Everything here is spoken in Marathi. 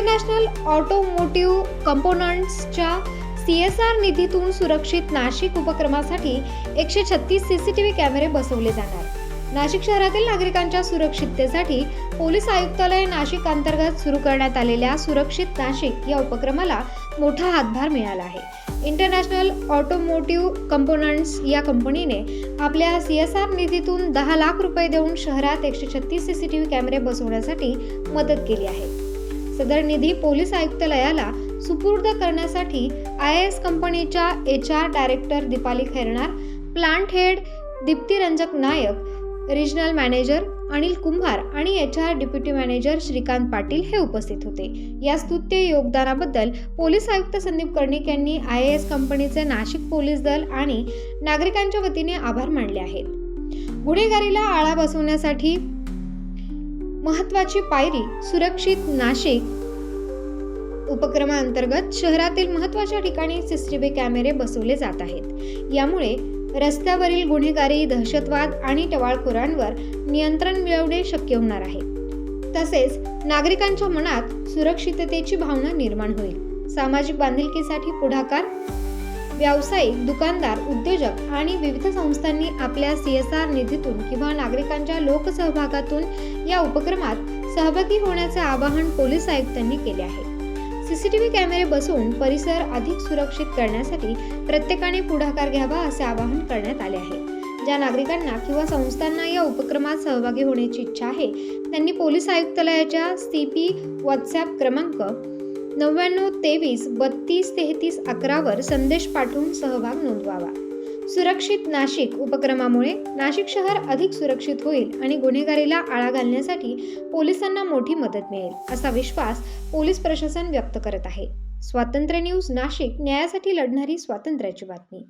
इंटरनॅशनल ऑटोमोटिव्ह कंपोनंट्सच्या सी एस आर निधीतून सुरक्षित नाशिक उपक्रमासाठी एकशे छत्तीस सी सी टी व्ही कॅमेरे बसवले जाणार. नाशिक शहरातील नागरिकांच्या सुरक्षिततेसाठी पोलीस आयुक्तालय नाशिक अंतर्गत सुरू करण्यात आलेल्या सुरक्षित नाशिक या उपक्रमाला मोठा हातभार मिळाला आहे. इंटरनॅशनल ऑटोमोटिव्ह कंपोनंट्स या कंपनीने आपल्या सी एस आर निधीतून दहा लाख रुपये देऊन शहरात एकशे छत्तीस सी सी टी व्ही कॅमेरे बसवण्यासाठी मदत केली आहे. सदर निधी पोलीस आयुक्तालयाला सुपूर्द करण्यासाठी आय एस कंपनीच्या H R director Dipali Khairnar plant head Diptiranjak Nayak regional manager Anil Kumbhar आणि H R deputy manager Shrikant Patil हे उपस्थित होते. या स्तुत्य योगदानाबद्दल पोलीस आयुक्त संदीप कर्णिक यांनी आय एस कंपनीचे नाशिक पोलीस दल आणि नागरिकांच्या वतीने आभार मानले आहेत. गुन्हेगारीला आळा बसवण्यासाठी महत्वाची पायरी सुरक्षित नाशिक. उपक्रमाअंतर्गत शहरातील महत्त्वाच्या ठिकाणी सीसीटीव्ही कॅमेरे बसवले जात आहेत. यामुळे रस्त्यावरील गुन्हेगारी दहशतवाद आणि टवाळखोरांवर नियंत्रण मिळवणे शक्य होणार आहे. तसेच नागरिकांच्या मनात सुरक्षिततेची भावना निर्माण होईल. सामाजिक बांधिलकीसाठी पुढाकार व्यावसायिक दुकानदार उद्योजक आणि विविध संस्थांनी आपल्या सी एस आर निधीतून किंवा नागरिकांच्या लोकसहभागातून या उपक्रमात सहभागी होण्याचे आवाहन पोलीस आयुक्तांनी केले आहे. सीसीटीव्ही कॅमेरे बसवून परिसर अधिक सुरक्षित करण्यासाठी प्रत्येकाने पुढाकार घ्यावा असे आवाहन करण्यात आले आहे. ज्या नागरिकांना किंवा संस्थांना या उपक्रमात सहभागी होण्याची इच्छा आहे त्यांनी पोलीस आयुक्तालयाच्या सी पी व्हॉट्सॲप क्रमांक नव्याण्णव तेवीस बत्तीस तेहतीस अकरावर संदेश पाठवून सहभाग नोंदवावा. सुरक्षित नाशिक उपक्रमामुळे नाशिक शहर अधिक सुरक्षित होईल आणि गुन्हेगारीला आळा घालण्यासाठी पोलिसांना मोठी मदत मिळेल असा विश्वास पोलीस प्रशासन व्यक्त करत आहे. स्वातंत्र्य न्यूज नाशिक न्यायासाठी लढणारी स्वातंत्र्याची बातमी.